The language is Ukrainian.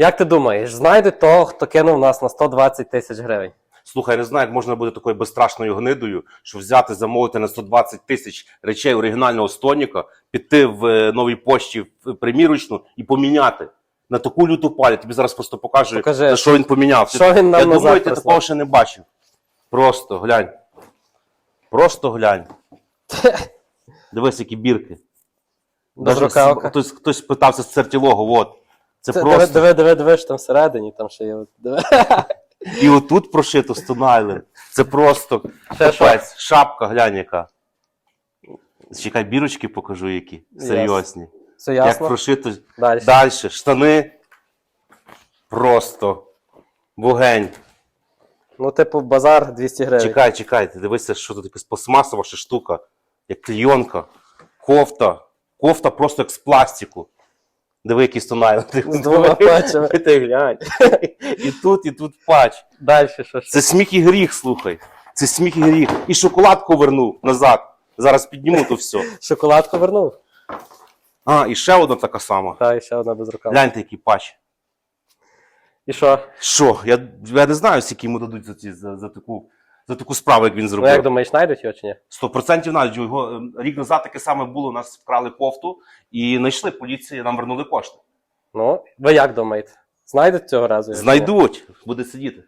Як ти думаєш, знайдуть того, хто кинув нас на 120 тисяч гривень? Слухай, не знаю, як можна бути такою безстрашною гнидою, що взяти, замовити на 120 тисяч речей оригінального стоніка, піти в е, новій пошті в примірочну і поміняти. На таку люту паль. Я тобі зараз просто покажу, Покажи. на що він поміняв. Що він нам я назад думаю, ти прислав? такого ще не бачив. Просто глянь. Просто глянь. Дивись, які бірки. Даже хтось, хтось питався з цертілого, от. Це, Це, просто. диви, диви, диви, що там всередині, там ще є. от, Диви. І отут прошито Stone Island. Це просто Ще що? капець. Шапка, глянь яка. Чекай, бірочки покажу, які. Серйозні. Все Як ясно? прошито. Далі. Далі. Штани. Просто. Вогень. Ну, типу, базар 200 гривень. Чекай, чекай, ти дивися, що тут якась пластмасова ще штука, як клійонка, кофта. Кофта просто як з пластику. Диви, який патчами. Ти глянь. І тут, і тут патч. Далі що ж? Це сміх і гріх, слухай. Це сміх і гріх. І шоколадку вернув назад. Зараз підніму то все. Шоколадку вернув? А, і ще одна така сама. Та, і ще одна без рукава. Гляньте, який патч. І що? Що? Я, я не знаю, скільки йому дадуть за, ці, за, за, таку, за таку справу, як він зробив. Ну, як думаєш, знайдуть його чи ні? Сто процентів знайдуть. його ем, рік назад таке саме було. У нас вкрали кофту і знайшли поліції, нам вернули кошти. Ну, ви як думаєте? Знайдуть цього разу? Знайдуть, буде сидіти.